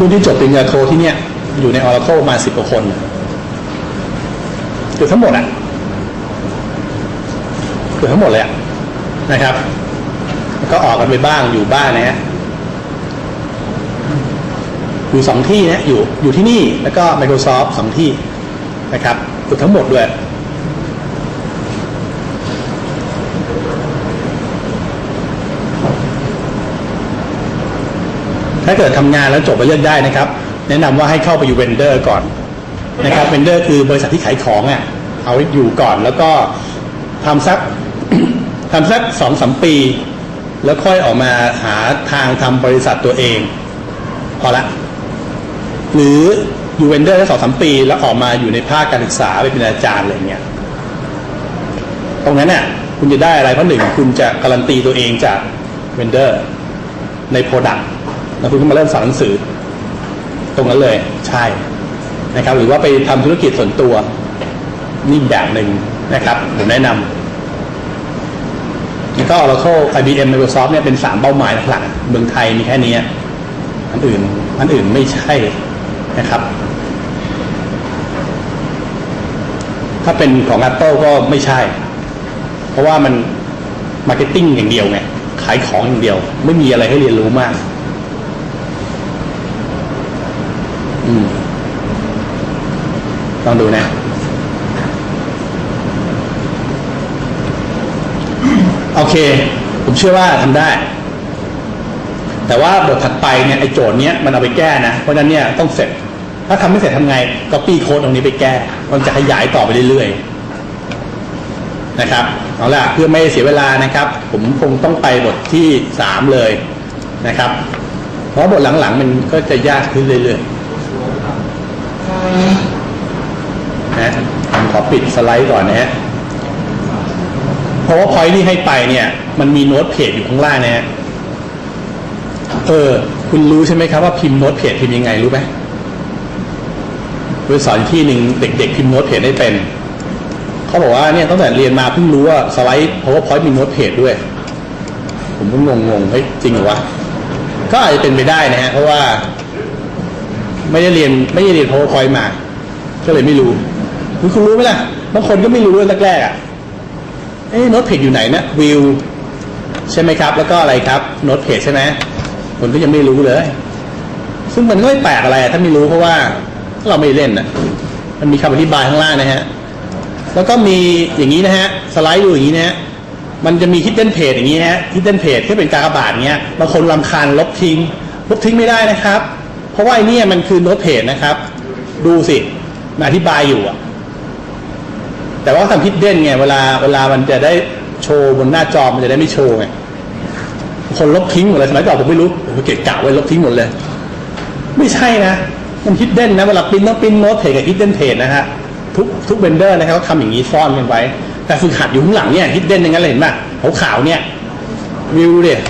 รุ่นที่จบปริญญาโทที่เนี่ย อยู่ใน Oracle ประมาณสิบกว่าคนเกือบทั้งหมดอะเกือบทั้งหมดเลยอะนะครับ ก็ออกกันไปบ้างอยู่บ้างนะฮะอยู่สองที่นะอยู่อยู่ที่นี่แล้วก็ Microsoft สองที่นะครับเกือบทั้งหมดด้วย ถ้าเกิดทำงานแล้วจบไปเลือกได้นะครับ แนะนำว่าให้เข้าไปอยู่เวนเดอร์ก่อนนะครับเวนเดอร์คือบริษัทที่ขายของอะเอาอยู่ก่อนแล้วก็ทำสักทำสักสองสามปี แล้วค่อยออกมาหาทางทำบริษัทตัวเอง พอละ หรืออยู่เวนเดอร์ได้สองสามปี แล้วออกมาอยู่ในภาคการศึกษาไปเป็นอาจารย์อะไรเงี้ยตรงนั้นเนี่ยคุณจะได้อะไรเพราะหนึ่งคุณจะการันตีตัวเองจากเวนเดอร์ในโปรดักต์ แล้วคุณก็มาเริ่มสอนหนังสือ ตรงนั้นเลย ใช่นะครับ หรือว่าไปทำธุรกิจส่วนตัว นี่แบบหนึ่งนะครับผมแนะนำแล้วก็ Oracle IBM Microsoft เนี่ยเป็นสามเป้าหมายหลักๆเมืองไทยมีแค่นี้อันอื่นอันอื่นไม่ใช่นะครับ ถ้าเป็นของ Apple ก็ไม่ใช่ เพราะว่ามันมาร์เก็ตติ้งอย่างเดียวไงขายของอย่างเดียว ไม่มีอะไรให้เรียนรู้มาก อืม ลองดูนะโอเค ผมเชื่อว่าทำได้ แต่ว่าบทถัดไปเนี่ยไอ้โจทย์เนี้ยมันเอาไปแก้นะ เพราะฉะนั้นเนี่ยต้องเสร็จ ถ้าทำไม่เสร็จทำไงก็ปี้โค้ดตรงนี้ไปแก้ มันจะขยายต่อไปเรื่อยๆนะครับเอาล่ะเพื่อไม่เสียเวลานะครับ ผมคงต้องไปบทที่สามเลยนะครับ เพราะบทหลังๆมันก็จะยากขึ้นเรื่อยๆ นะผมขอปิดสไลด์ก่อนนะฮะเพราะว่าพอยที่ให้ไปเนี่ย มันมีโน้ตเพจอยู่ข้างล่างนะฮะ เออ คุณรู้ใช่ไหมครับว่าพิมพ์โน้ตเพจพิมพ์ยังไงรู้ไหมไปสอนที่หนึ่งเด็ก ๆ พิมพ์โน้ตเพจได้เป็นเขาบอกว่าเนี่ยตั้งแต่เรียนมาเพิ่งรู้ว่าสไลด์ powerpoint มีโน้ตเพจด้วย ผมก็งงๆเฮ้ยจริงเหรอวะก็อาจจะเป็นไปได้นะฮะเพราะว่า ไม่ได้เรียนไม่ได้เรียน powerpoint มา ก็เลยไม่รู้ คุณคุณรู้ไหมล่ะบางคนก็ไม่รู้แรกๆอะเอ้โน้ตเพจอยู่ไหนนะวิวใช่ไหมครับ แล้วก็อะไรครับโน้ตเพจใช่ไหมคนก็ยังไม่รู้เลย ซึ่งมันก็ไม่แปลกอะไรถ้าไม่รู้เพราะว่าเราไม่เล่นนะมันมีคำอธิบายข้างล่างนะฮะแล้วก็มีอย่างนี้นะฮะสไลด์ดูอย่างนี้นะฮะมันจะมี hidden page อย่างนี้นะฮะ hidden page ที่เป็นกากบาทเนี้ยบางคนรำคาญลบทิ้ง ลบทิ้งไม่ได้นะครับ เพราะว่าไอ้นี่มันคือโน้ตเพจนะครับ ดูสิมาอธิบายอยู่อะ แต่ว่าทำ hidden ไงเวลาเวลามันจะได้โชว์บนหน้าจอมันจะได้ไม่โชว์ไงคนลบทิ้งหมดเลยสมัยก่อนผมไม่รู้ผมเก็บกะไว้ลบทิ้งหมดเลย ไม่ใช่นะมัน hidden นนะเวลาปิ้นต้องปิ้นโน้ตเพจกับ hidden page นะฮะทุกทุกเบนเดอร์นะครับเขาทำอย่างนี้ซ่อนกันไว้ แต่ฝึกหัดอยู่ข้างหลังเนี่ยฮิดเด้นอย่างนั้นเลยเห็นป่ะขาวๆเนี่ยวิวเนี่ย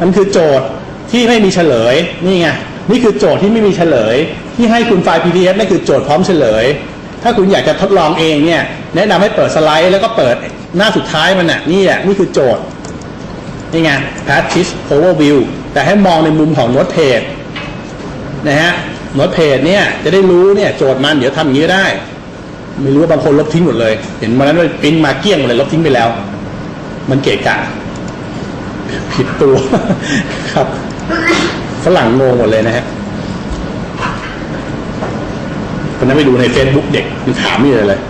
มันคือโจทย์ที่ไม่มีเฉลยนี่ไงนี่คือโจทย์ที่ไม่มีเฉลย ที่ให้คุณไฟล์ PDF นั่นคือโจทย์พร้อมเฉลย ถ้าคุณอยากจะทดลองเองเนี่ย แนะนำให้เปิดสไลด์แล้วก็เปิดหน้าสุดท้ายมันน่ะนี่แหละนี่คือโจทย์นี่ไง practice overview แต่ให้มองในมุมของโน้ตเพจนะฮะโน้ตเพจเนี่ยจะได้รู้เนี่ยโจทย์มันเดี๋ยวทำอย่างนี้ได้ ไม่รู้ว่าบางคนลบทิ้งหมดเลย เห็นมานั้นปริ้นมาเกลี้ยงหมดเลยลบทิ้งไปแล้ว มันเกะกะ ผิดตัวครับฝรั่งงงหมดเลยนะฮะ คนนั้นไปดูในเฟซบุ๊กเด็กมันถามนี่เลยเลย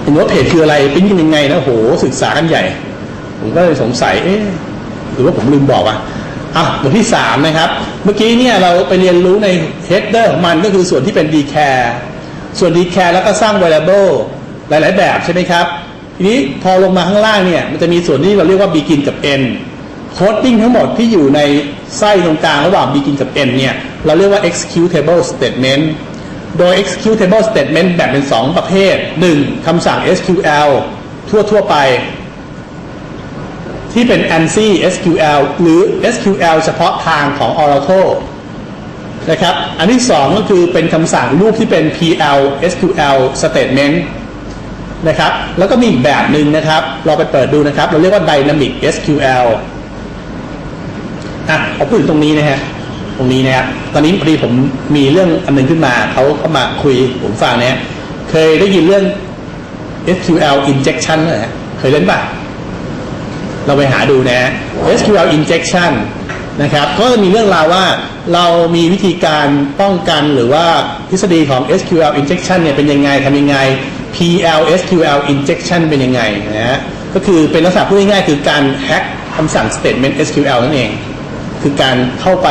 ไอ้โน้ตเพจคืออะไรเปริ้นยังไงนะโหศึกษากันใหญ่ ผมก็เลยสงสัยเอ๊ะหรือว่าผมลืมบอกอะอะบทที่สามนะครับ เมื่อกี้เนี่ยเราไปเรียนรู้ใน header ของมันก็คือส่วนที่เป็น d c a r e ส่วน d c a r e แล้วก็สร้าง variable หลาย ๆ แบบใช่ไหมครับ ทีนี้พอลงมาข้างล่างเนี่ย มันจะมีส่วนที่เราเรียกว่า begin กับ end coding ทั้งหมดที่อยู่ในไส้ตรงกลางระหว่าง begin กับ end เนี่ย เราเรียกว่า executable statement โดย executable statement แบ่งเป็น 2 ประเภท 1. คำสั่ง SQL ทั่วทั่วๆไป ที่เป็น ANSI SQL หรือ SQL เฉพาะทางของ Oracle นะครับ อันที่สองก็คือเป็นคำสั่งรูปที่เป็น PL SQL statement นะครับ แล้วก็มีอีกแบบหนึ่งนะครับ เราไปเปิดดูนะครับ เราเรียกว่า Dynamic SQL อะ เอาพูดถึงตรงนี้นะฮะ ตรงนี้นะครับตอนนี้พอดีผมมีเรื่องอันหนึงขึ้นมาเขาก็มาคุยผมฟังเนี่ยเคยได้ยินเรื่อง SQL injection เหรอฮะเคยเล่นป่ะเราไปหาดูนะ SQL injection นะครับก็จะมีเรื่องราวว่าเรามีวิธีการป้องกันหรือว่าทฤษฎีของ SQL injection เนี่ยเป็นยังไงทำยังไง PL SQL injection เป็นยังไงนะฮะก็คือเป็นลักษณะพูดง่ายๆคือการแฮ็กคำสั่ง statement SQL นั่นเอง คือการเข้าไป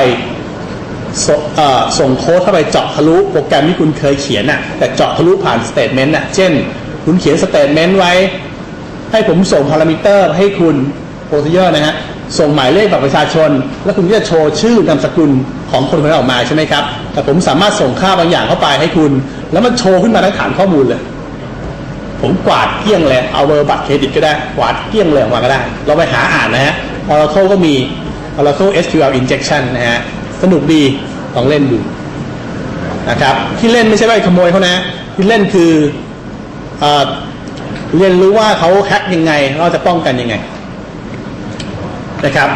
สเอ่อส่งโค้ดเข้าไปเจาะทะลุโปรแกรมที่คุณเคยเขียนน่ะแต่เจาะทะลุผ่าน statement น่ะเช่น คุณเขียน statement ไว้ ให้ผมส่งพารามิเตอร์ให้คุณโปร c เ d อร์นะฮะส่งหมายเลขบัตรประชาชน แล้วคุณก็จะโชว์ชื่อนามสกุลของคนคนนั้นออกมาใช่ไหมครับ แต่ผมสามารถส่งค่าบางอย่างเข้าไปให้คุณ แล้วมันโชว์ขึ้นมาในฐานข้อมูลเลย ผมกวาดเกี้ยงเลยเอาเบอร์บัตรเครดิตก็ได้กวาดเกี้ยงเลยออกมาก็ได้ เราไปหาอ่านนะฮะ Oracle ก็มี Oracle SQL injection นะฮะ สนุกดีลองเล่นดูนะครับ ที่เล่นไม่ใช่ว่าไปขโมยเขานะ ที่เล่นคือเอเรียนรู้ว่าเขาแฮ็กยังไง เราจะป้องกันยังไงนะครับ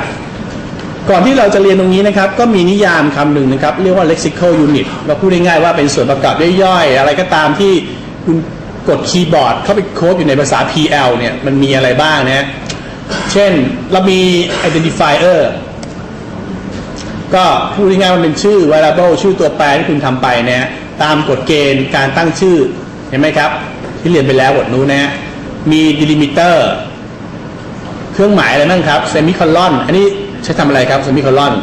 ก่อนที่เราจะเรียนตรงนี้นะครับ ก็มีนิยามคำหนึ่งนะครับ เรียกว่า lexical unit เราพูดง่ายๆว่าเป็นส่วนประกอบย่อยๆอะไรก็ตามที่คุณกดคีย์บอร์ดเข้าไปโค้ดอยู่ในภาษา PL เนี่ยมันมีอะไรบ้างนะเช่นเรามี identifier ก็พูดง่ายๆมันเป็นชื่อ variable ชื่อตัวแปรที่คุณทำไปเนี่ยตามกฎเกณฑ์การตั้งชื่อเห็นไหมครับ ที่เรียนไปแล้วบทนู้นนะฮะมี delimiter เครื่องหมายอะไรบ้างครับ semicolon อันนี้ใช้ทำอะไรครับ semicolon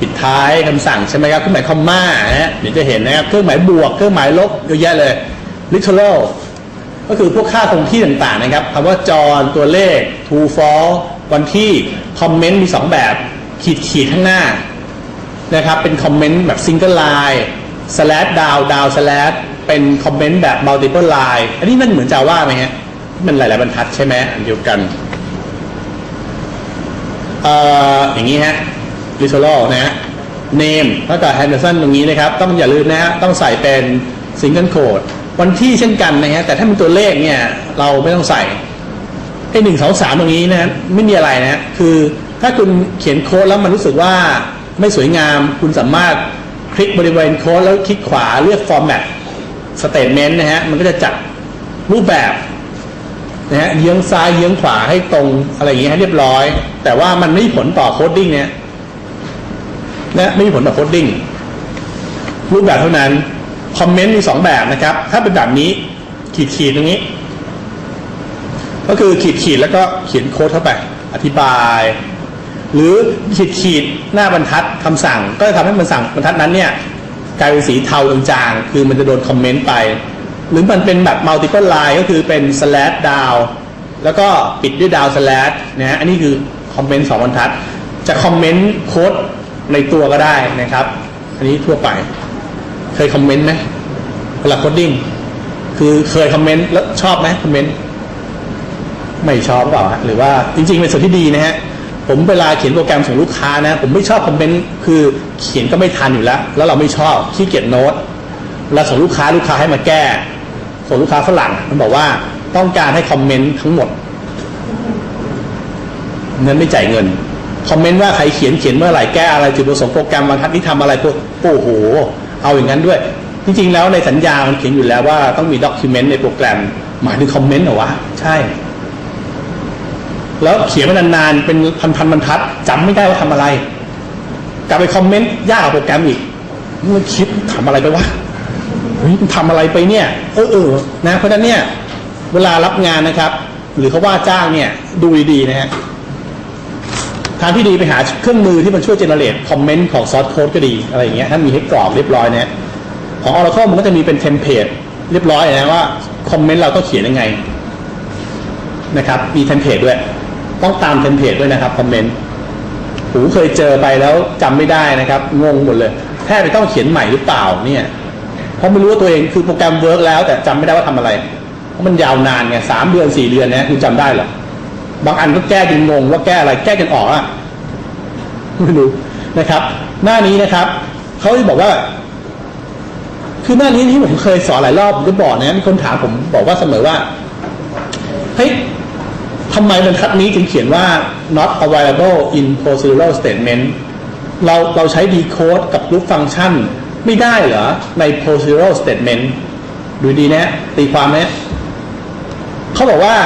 ปิดท้ายคำสั่งใช่ไหมครับเครื่องหมายคอมมาฮะเดี๋ยวจะเห็นนะครับเครื่องหมายบวกเครื่องหมายลบเยอะแยะเลย literal ก็คือพวกค่าคงที่ต่างๆนะครับคำว่าจรตัวเลข true false วันที่คอมเมนต์มีสองแบบ ขีดขีดข้างหน้านะครับ เป็นคอมเมนต์แบบ single line slash down down slash เป็นคอมเมนต์แบบ multiple line อันนี้มันเหมือนจาว่าไหมฮะมันหลาย ๆ บรรทัดใช่ไหมอันเดียวกันเอ่ออย่างนี้ฮะ literal นะฮะ name แล้วก็ Henderson ตรงนี้นะครับ ต้องอย่าลืมนะฮะต้องใส่เป็น single code วันที่เช่นกันนะฮะแต่ถ้าเป็นตัวเลขเนี่ย เราไม่ต้องใส่ไอ้หนึ่งสองสามตรงนี้นะไม่มีอะไรนะคือ ถ้าคุณเขียนโค้ดแล้วมันรู้สึกว่าไม่สวยงาม คุณสามารถคลิกบริเวณโค้ดแล้วคลิกขวาเลือก format statement นะฮะ มันก็จะจัดรูปแบบนะฮะเยื้องซ้ายเยื้องขวาให้ตรงอะไรอย่างเงี้ยให้เรียบร้อย แต่ว่ามันไม่มีผลต่อโคดดิ้งเนี่ยนะไม่มีผลต่อโคดดิ้งรูปแบบเท่านั้นคอมเมนต์มีสองแบบนะครับ ถ้าเป็นแบบนี้ขีดขีดตรงนี้ ก็คือขีดขีดแล้วก็เขียนโค้ดเข้าไป อธิบาย หรือขีดขีดหน้าบรรทัดคำสั่ง ก็จะทำให้บรรทัดบรรทัดนั้นเนี่ยกลายเป็นสีเทาจางๆคือมันจะโดนคอมเมนต์ไป หรือมันเป็นแบบ multiple line ก็คือเป็น slash down แล้วก็ปิดด้วย down slash นะอันนี้คือคอมเมนต์สองบรรทัด จะคอมเมนต์โค้ดในตัวก็ได้นะครับ อันนี้ทั่วไป เคยคอมเมนต์ไหมเวลาโคดดิ้งคือเคยคอมเมนต์แล้วชอบไหมคอมเมนต์ไม่ชอบเปล่าหรือว่าจริงๆเป็นส่วนที่ดีนะฮะ ผมเวลาเขียนโปรแกรมส่งลูกค้านะ ผมไม่ชอบคอมเมนต์คือเขียนก็ไม่ทันอยู่แล้ว แล้วเราไม่ชอบขี้เกียจโน้ตเวลาส่งลูกค้าลูกค้าให้มาแก้ส่งลูกค้าฝรั่งมันบอกว่าต้องการให้คอมเมนต์ทั้งหมดเงินไม่จ่ายเงินคอมเมนต์ว่าใครเขียนเขียนเมื่อไหร่แก้อะไรจุดประสงค์โปรแกรมบรรทัดนี้ทำอะไรพวกโอ้โหเอาอย่างนั้นด้วย จริงๆแล้วในสัญญามันเขียนอยู่แล้วว่าต้องมีด็อกิเมนต์ในโปรแกรมหมายถึงคอมเมนต์เหรอวะใช่ แล้วเขียนมานานๆเป็นพันๆบรรทัดจำไม่ได้ว่าทำอะไร กลับไปคอมเมนต์ยากกว่าโปรแกรมอีกมันคิดทำอะไรไปวะเฮ้ยมันทำอะไรไปเนี่ยเออเออนะเพราะนั้นเนี่ยเวลารับงานนะครับ หรือเขาว่าจ้างเนี่ยดูดีๆนะฮะทางที่ดีไปหาเครื่องมือที่มันช่วยเจเนเรตคอมเมนต์ของซอสโค้ดก็ดีอะไรอย่างเงี้ยถ้ามีให้กรอกเรียบร้อยนะของ Oracle มันก็จะมีเป็นเทมเพลตเรียบร้อยนะว่าคอมเมนต์เราต้องเขียนยังไงนะครับ มีเทมเพลตด้วย ต้องตามเทมเพลตด้วยนะครับคอมเมนต์หูเคยเจอไปแล้วจำไม่ได้นะครับงงหมดเลยแทบจะต้องเขียนใหม่หรือเปล่าเนี่ยเพราะไม่รู้ว่าตัวเองคือโปรแกรมเวิร์กแล้ว แต่จำไม่ได้ว่าทำอะไรเพราะมันยาวนานไงสามเดือนสี่เดือนนะคุณจำได้หรอบางอันก็แก้จนงงว่าแก้อะไรแก้จนออกอะไม่รู้นะครับ หน้านี้นะครับเขาจะบอกว่า คือหน้านี้ที่ผมเคยสอนหลายรอบผมก็บอกนะมีคนถามผมบอกว่าเสมอว่าเฮ้ย ทำไมบรรทัดนี้ถึงเขียนว่า not available in procedural statement เราเราใช้ decode กับ group function ไม่ได้เหรอ ใน procedural statement ดูดีนะ ตีความนะเขาบอกว่า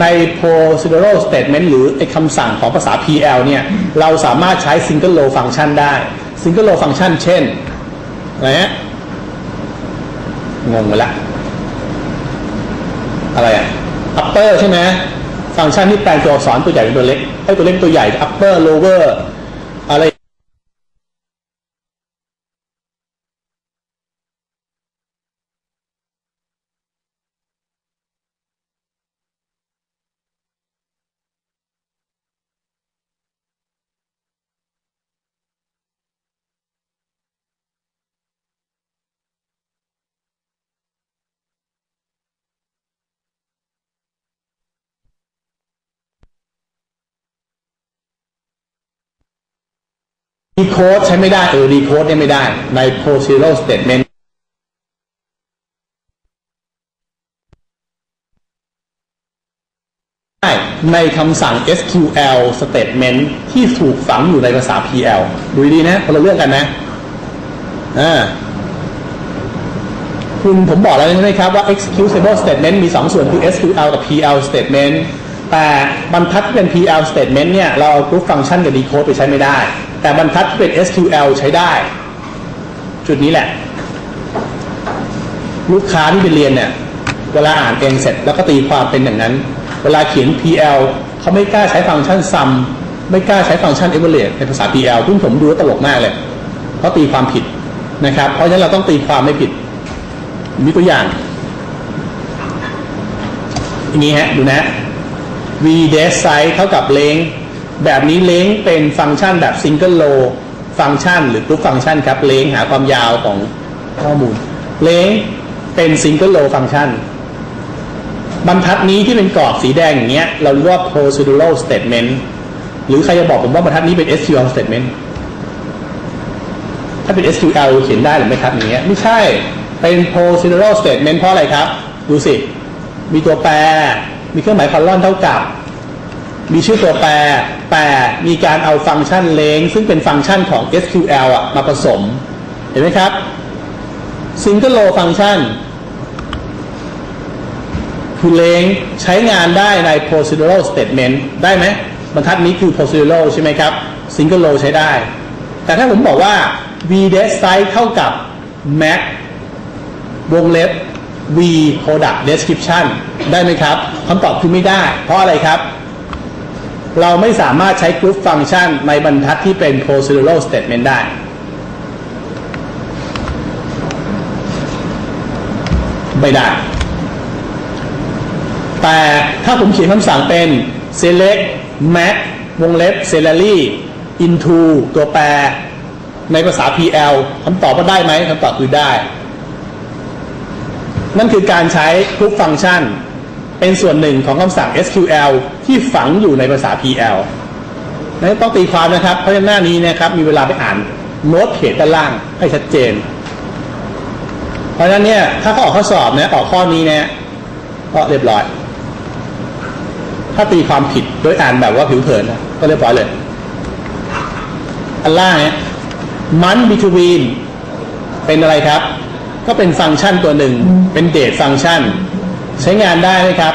ใน procedural statement หรือไอคำสั่งของภาษา PL เนี่ย เราสามารถใช้ single row function ได้ single row function เช่น อะไรฮะงงไปละ อะไรอะ upper ใช่ไหม ฟังก์ชันที่แปลงตัวอักษรตัวใหญ่เป็นตัวเล็กให้ตัวเล็กตัวใหญ่ upper lower อะไร decode ใช้ไม่ได้เออ decode เนี่ยไม่ได้ใน procedural statement ได้ในคำสั่ง SQL statement ที่ถูกฝังอยู่ในภาษา PL ดูดีนะคนละเรื่องกันนะอ่าคุณผมบอกแล้วใช่ไหมครับว่า executable statement มี 2 ส่วนคือ SQL กับ PL statement แต่บรรทัดที่เป็น PL statement เนี่ย เราเอา group function กับ decode ไปใช้ไม่ได้ แต่บรรทัดเป็น SQL ใช้ได้ จุดนี้แหละ ลูกค้าที่ไปเรียนเนี่ย เวลาอ่านเองเสร็จแล้วก็ตีความเป็นอย่างนั้น เวลาเขียน PL เขาไม่กล้าใช้ฟังก์ชัน sum ไม่กล้าใช้ฟังก์ชัน evaluate ในภาษา PL ซึ่งผมดูแล้วตลกมากเลย เพราะตีความผิดนะครับ เพราะฉะนั้นเราต้องตีความไม่ผิด มีตัวอย่างอย่างนี้ฮะ ดูนะ v d e s size เท่ากับ length แบบนี้ length เป็นฟังก์ชันแบบ single row ฟังก์ชัน หรือ group function ครับ length หาความยาวของข้อมูล length เป็น single row ฟังก์ชันบรรทัดนี้ที่เป็นกรอบสีแดงอย่างเงี้ยเราเรียกว่า procedural statement หรือใครจะบอกผมว่าบรรทัดนี้เป็น SQL statement ถ้าเป็น SQL เขียนได้หรือไม่ครับอย่างเงี้ยไม่ใช่เป็น procedural statement เพราะอะไรครับ ดูสิ มีตัวแปร มีเครื่องหมายคอลอนเท่ากับ มีชื่อตัวแปร แต่มีการเอาฟังก์ชันเลงซึ่งเป็นฟังก์ชันของ SQL อะมาผสม เห็นไหมครับ single row function คือเลงใช้งานได้ใน procedural statement ได้ไหมบรรทัดนี้คือ procedural ใช่ไหมครับ single row ใช้ได้ แต่ถ้าผมบอกว่า v d e s size เท่ากับ max วงเล็บ v product description ได้ไหมครับคำตอบคือไม่ได้ เพราะอะไรครับ เราไม่สามารถใช้ group function ในบรรทัดที่เป็น procedural statement ได้ ไม่ได้ แต่ถ้าผมเขียนคำสั่งเป็น select max วงเล็บ salary into ตัวแปร ในภาษา PL คำตอบว่าได้ไหมคำตอบคือได้ นั่นคือการใช้ group function เป็นส่วนหนึ่งของคำสั่ง SQL ที่ฝังอยู่ในภาษา PL นั้นต้องตีความนะครับ เพราะฉะนั้นหน้านี้นะครับมีเวลาไปอ่านโน้ตเพจด้านล่างให้ชัดเจน เพราะฉะนั้นเนี่ยถ้าเขาออกข้อสอบเนี่ยออกข้อนี้เนี่ยก็เรียบร้อย ถ้าตีความผิดโดยอ่านแบบว่าผิวเผินนะก็เรียบร้อยเลย อันล่างเนี่ยมัน between เป็นอะไรครับ ก็เป็นฟังก์ชันตัวหนึ่งเป็นเดทฟังก์ชัน ใช้งานได้ไหมครับ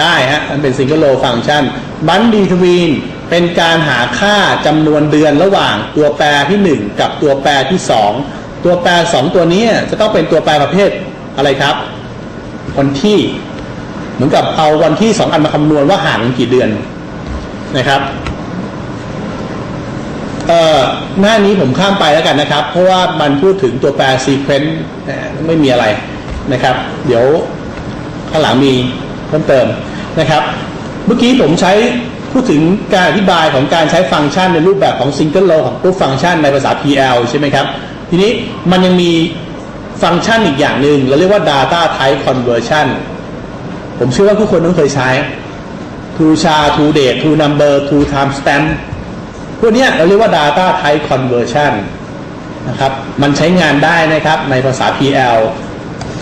ได้ฮะมันเป็น single row function มัน between เป็นการหาค่าจำนวนเดือนระหว่างตัวแปรที่ 1 กับตัวแปรที่ 2 ตัวแปร 2 ตัวนี้จะต้องเป็นตัวแปรประเภทอะไรครับ วันที่เหมือนกับเอาวันที่ 2 อันมาคำนวณว่าห่างกันกี่เดือนนะครับเออหน้านี้ผมข้ามไปแล้วกันนะครับ เพราะว่ามันพูดถึงตัวแปร sequence ไม่มีอะไรนะครับ เดี๋ยว ข้างหลังมีเพิ่มเติมนะครับ เมื่อกี้ผมใช้พูดถึงการอธิบายของการใช้ฟังก์ชันในรูปแบบของ single row ของ group function ในภาษา PL ใช่ไหมครับ ทีนี้มันยังมีฟังก์ชันอีกอย่างหนึ่งเราเรียกว่า data type conversion ผมเชื่อว่าทุกคนต้องเคยใช้ to char to date to number to time stamp พวกนี้เราเรียกว่า data type conversion นะครับ มันใช้งานได้นะครับในภาษา PL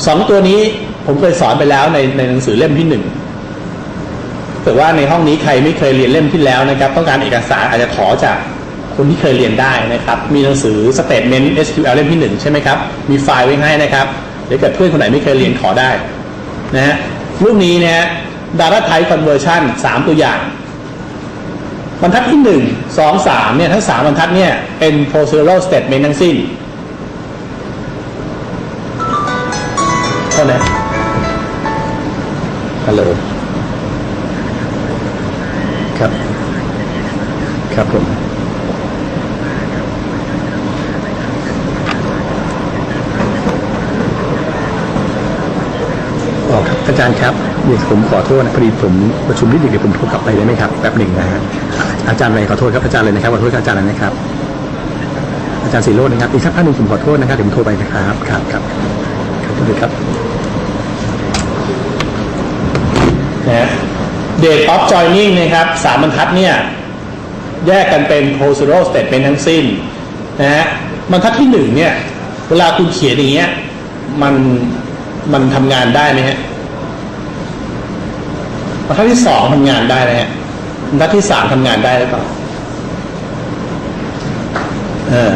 สองตัวนี้ ผมเคยสอนไปแล้วในในหนังสือเล่มที่หนึ่งแต่ว่าในห้องนี้ใครไม่เคยเรียนเล่มที่แล้วนะครับ ต้องการเอกสารอาจจะขอจากคนที่เคยเรียนได้นะครับ มีหนังสือ Statement SQL เล่มที่หนึ่งใช่ไหมครับ มีไฟล์ไว้ให้นะครับเดี๋ยวเกิดเพื่อนคนไหนไม่เคยเรียนขอได้นะฮะรูปนี้นะฮะ Data Type Conversion สามตัวอย่าง บรรทัดที่หนึ่งสองสามเนี่ยทั้งสามบรรทัดเนี่ยเป็น procedural statement ทั้งสิ้นเท่านั้น ฮัลโหลครับ ครับผมอ๋อครับอาจารย์ครับเดี๋ยวผมขอโทษนะพอดีผมประชุมนิดนึงเดี๋ยวผมโทรกลับไปได้ไหมครับแป๊บหนึ่งนะฮะอาจารย์อะไรขอโทษครับอาจารย์เลยนะครับขอโทษครับอาจารย์เลยนะครับ อาจารย์สีโรจน์นะครับอีกสักพักหนึ่งผมขอโทษนะครับเดี๋ยวผมโทรไปนะครับครับครับขอบคุณครับนะฮะ date of joining นะครับสามบรรทัดเนี่ยแยกกันเป็น procedural statement ทั้งสิ้นนะฮะบรรทัดที่หนึ่งเนี่ย เวลาคุณเขียนอย่างเงี้ยมันมันทำงานได้ไหมฮะบรรทัดที่สองทำงานได้ไหมฮะบรรทัดที่สามทำงานได้หรือเปล่าเออ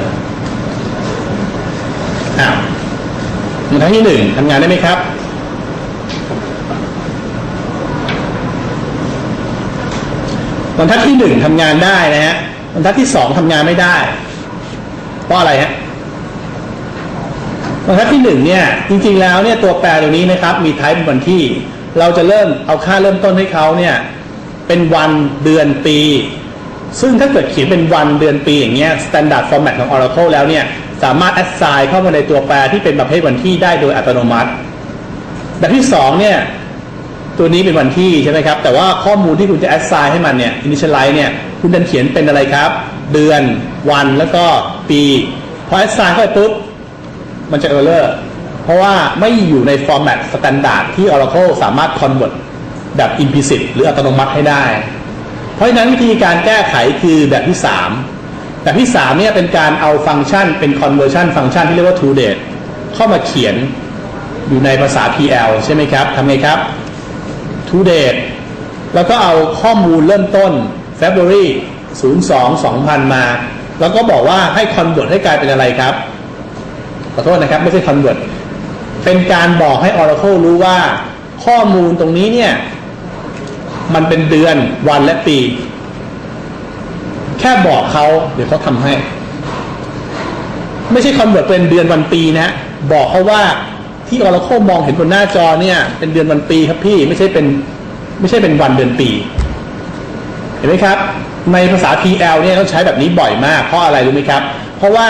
อ้าวบรรทัดที่หนึ่งทำงานได้ไหมครับ บรรทัดที่หนึ่งทำงานได้นะฮะบรรทัดที่สองทำงานไม่ได้ เพราะอะไรฮะบรรทัดที่หนึ่งเนี่ยจริงๆแล้วเนี่ยตัวแปรตัวนี้นะครับ มี type วันที่ เราจะเริ่มเอาค่าเริ่มต้นให้เขาเนี่ยเป็นวันเดือนปี ซึ่งถ้าเกิดเขียนเป็นวันเดือนปีอย่างเงี้ย standard format ของ Oracle แล้วเนี่ยสามารถ assign เข้ามาในตัวแปรที่เป็นประเภทวันที่ได้โดยอัตโนมัติ แบบที่สองเนี่ย ตัวนี้เป็นวันที่ใช่ไหมครับ แต่ว่าข้อมูลที่คุณจะ assign ให้มันเนี่ย initialize เนี่ย คุณดันเขียนเป็นอะไรครับ เดือน วัน แล้วก็ปี พอ assign เข้าไปปุ๊บ มันจะ error เพราะว่าไม่อยู่ใน format standard ที่ Oracle สามารถ convert แบบ implicit หรืออัตโนมัติให้ได้ เพราะฉะนั้นวิธีการแก้ไขคือแบบที่ 3 แบบที่ 3 เนี่ยเป็นการเอาฟังก์ชันเป็น conversion ฟังก์ชันที่เรียกว่า to date เข้ามาเขียนอยู่ในภาษา PL ใช่ไหมครับทำไงครับ to date แล้วก็เอาข้อมูลเริ่มต้น February 02 2000 มา แล้วก็บอกว่าให้ convert ให้กลายเป็นอะไรครับ ขอโทษนะครับ ไม่ใช่ convert เป็นการบอกให้ Oracle รู้ว่าข้อมูลตรงนี้เนี่ย มันเป็นเดือนวันและปี แค่บอกเขาเดี๋ยวเขาทำให้ ไม่ใช่ convert เป็นเดือนวันปีนะ บอกเขาว่า ที่ Oracle มองเห็นบนหน้าจอเนี่ย เป็นเดือนวันปีครับพี่ไม่ใช่เป็นไม่ใช่เป็นวันเดือนปี เห็นไหมครับ ในภาษา PL เนี่ยต้องใช้แบบนี้บ่อยมาก เพราะอะไรรู้ไหมครับ เพราะว่า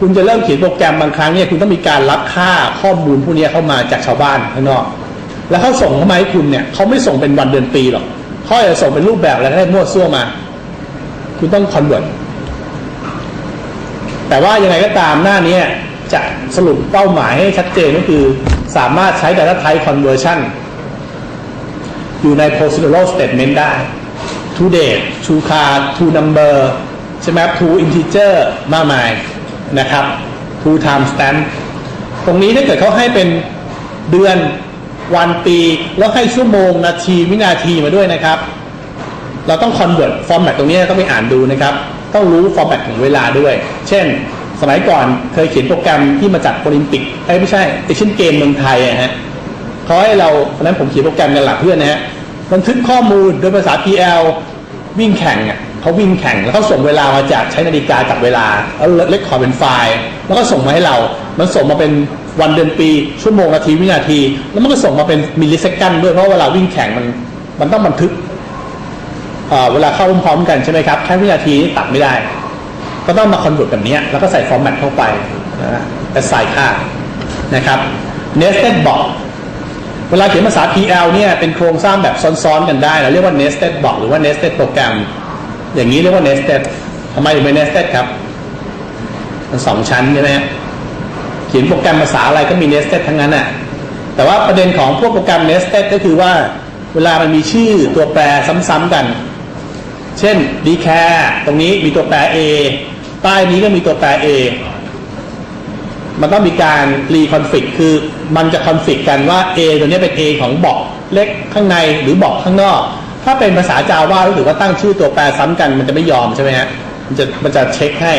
คุณจะเริ่มเขียนโปรแกรมบางครั้งเนี่ยคุณต้องมีการรับค่าข้อมูลพวกนี้เข้ามาจากชาวบ้านข้างนอก แล้วเขาส่งเข้ามาให้คุณเนี่ยเขาไม่ส่งเป็นวันเดือนปีหรอกเขาจะส่งเป็นรูปแบบอะไรให้มั่วซั่วมา คุณต้องคอนเวิร์ตแต่ว่ายังไงก็ตามหน้านี้ จะสรุปเป้าหมายให้ชัดเจนก็คือ สามารถใช้ Data Type Conversion อยู่ใน procedural statement ได้ to date to card to number ใช่ไหม to integer มากมายนะครับ to time stamp ตรงนี้ถ้าเกิดเขาให้เป็นเดือนวันปี แล้วให้ชั่วโมงนาทีวินาทีมาด้วยนะครับ เราต้อง convert format ตรงนี้ต้องไปอ่านดูนะครับ ต้องรู้ format ของเวลาด้วย เช่น สมัยก่อนเคยเขียนโปรแกรมที่มาจากโอลิมปิกเอ้ไม่ใช่เอเชียนเกมเมืองไทยอะฮะเขาให้เราตอนนั้นผมเขียนโปรแกรมกันหลักเพื่อนนะฮะบันทึกข้อมูลโดยภาษา PL วิ่งแข่งอะเขาวิ่งแข่งแล้วเขาส่งเวลามาจากใช้นาฬิกาจับเวลาแล้วเล็กขอเป็นไฟล์ แล้วก็ส่งมาให้เรา มันส่งมาเป็นวันเดือนปี ชั่วโมงนาทีวินาที แล้วมันก็ส่งมาเป็นมิลลิเซคันด้วยเพราะเวลาวิ่งแข่งมันมันต้องบันทึกเอ่อเวลาเข้าพร้อมๆกันใช่ไหมครับแค่วินาทีนี่ตัดไม่ได้ ก็ต้องมาคอนเวิร์ตแบบนี้แล้วก็ใส่ฟอร์แมตเข้าไปนะแต่ใส่ค่านะครับ nested block เวลาเขียนภาษา PL เนี่ยเป็นโครงสร้างแบบซ้อนๆกันได้เราเรียกว่า nested block หรือว่า nested โปรแกรมอย่างนี้เรียกว่า nested ทำไมถึงเป็น nested ครับ มันสองชั้นใช่ไหมเขียนโปรแกรมภาษาอะไรก็มี nested ทั้งนั้นน่ะแต่ว่าประเด็นของพวกโปรแกรม nested ก็คือว่าเวลามันมีชื่อตัวแปรซ้ำๆกัน เช่น d e c a r ตรงนี้มีตัวแปร a ใต้นี้ก็มีตัวแปร a มันต้องมีการรีคอนฟิกคือมันจะคอนฟิกกันว่า A ตัวนี้เป็น A ของบอกเล็กข้างในหรือบอกข้างนอก ถ้าเป็นภาษาจาว่ารู้สึกว่าตั้งชื่อตัวแปรซ้ำกันมันจะไม่ยอมใช่ไหมฮะ มันจะมันจะเช็คให้